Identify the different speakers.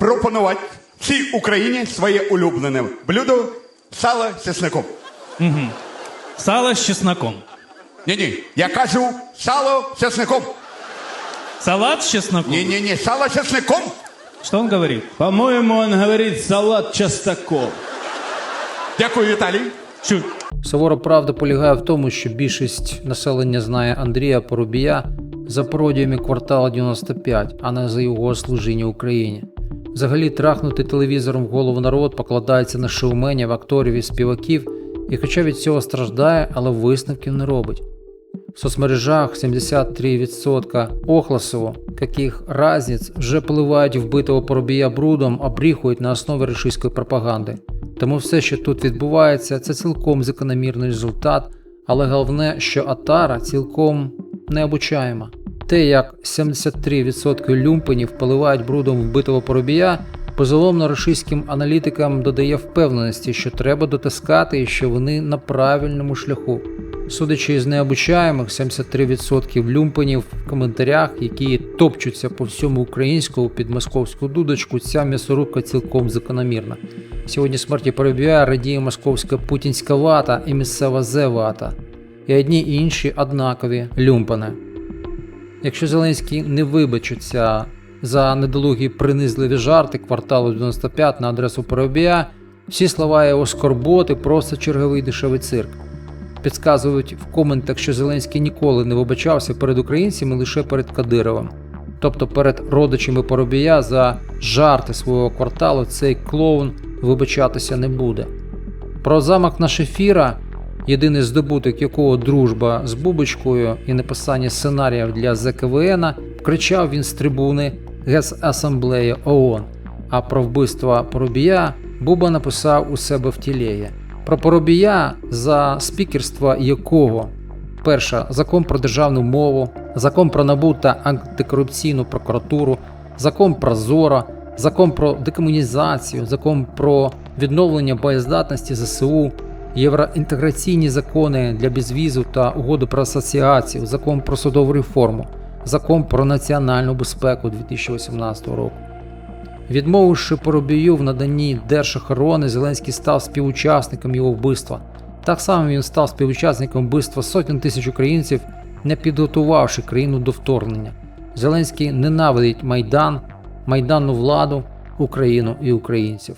Speaker 1: пропонувати всій Україні своє улюблене блюдо сало з чесником.
Speaker 2: Сало с чесноком.
Speaker 1: Ні-ні, я кажу сало з чесником.
Speaker 2: Салат с чесноком?
Speaker 1: Ні-ні-ні, сало з чесником.
Speaker 2: Что он говорит?
Speaker 3: По-моему, он говорит салат частокол.
Speaker 1: Дякую, Віталій.
Speaker 2: Чуть.
Speaker 4: Сувора правда полягає в тому, що більшість населення знає Андрія Порубія за пародіями квартала 95, а не за його служіння Україні. Взагалі, трахнути телевізором в голову народ покладається на шоуменів, акторів і співаків, і хоча від цього страждає, але висновків не робить. В соцмережах 73% охласово, каких разниць, вже поливають вбитого поробія брудом, обріхують на основі рашистської пропаганди. Тому все, що тут відбувається, це цілком закономірний результат, але головне, що Атара цілком необучаєма. Те, як 73% люмпенів поливають брудом вбитого поробія, позоломно рашистським аналітикам додає впевненості, що треба дотискати і що вони на правильному шляху. Судячи із необучаємих 73% люмпенів в коментарях, які топчуться по всьому українському під московську дудочку, ця м'ясорубка цілком закономірна. Сьогодні смерті Парубія радіє московська путінська вата і місцева зе-вата. І одні і інші однакові люмпани. Якщо Зеленський не вибачиться за недолугі принизливі жарти кварталу 95 на адресу Парубія, всі слова його скорботи просто черговий дешевий цирк. Підказують в коментах, що Зеленський ніколи не вибачався перед українцями лише перед Кадировим. Тобто перед родичами Поробія за жарти свого кварталу цей клоун вибачатися не буде. Про замах на Шефіра, єдиний здобуток якого дружба з Бубочкою і написання сценаріїв для ЗКВН, кричав він з трибуни Гесасамблеї ООН. А про вбивство Поробія Буба написав у себе в тілеї. Про Поробія, за спікерства якого перша закон про державну мову, закон про НАБУ та антикорупційну прокуратуру, закон про ЗОРА, закон про декомунізацію, закон про відновлення боєздатності ЗСУ, євроінтеграційні закони для безвізу та угоду про асоціацію, закон про судову реформу, закон про національну безпеку 2018 року. Відмовивши Поробію в наданні держохорони, Зеленський став співучасником його вбивства. Так само він став співучасником вбивства сотень тисяч українців, не підготувавши країну до вторгнення. Зеленський ненавидить Майдан, майданну владу, Україну і українців.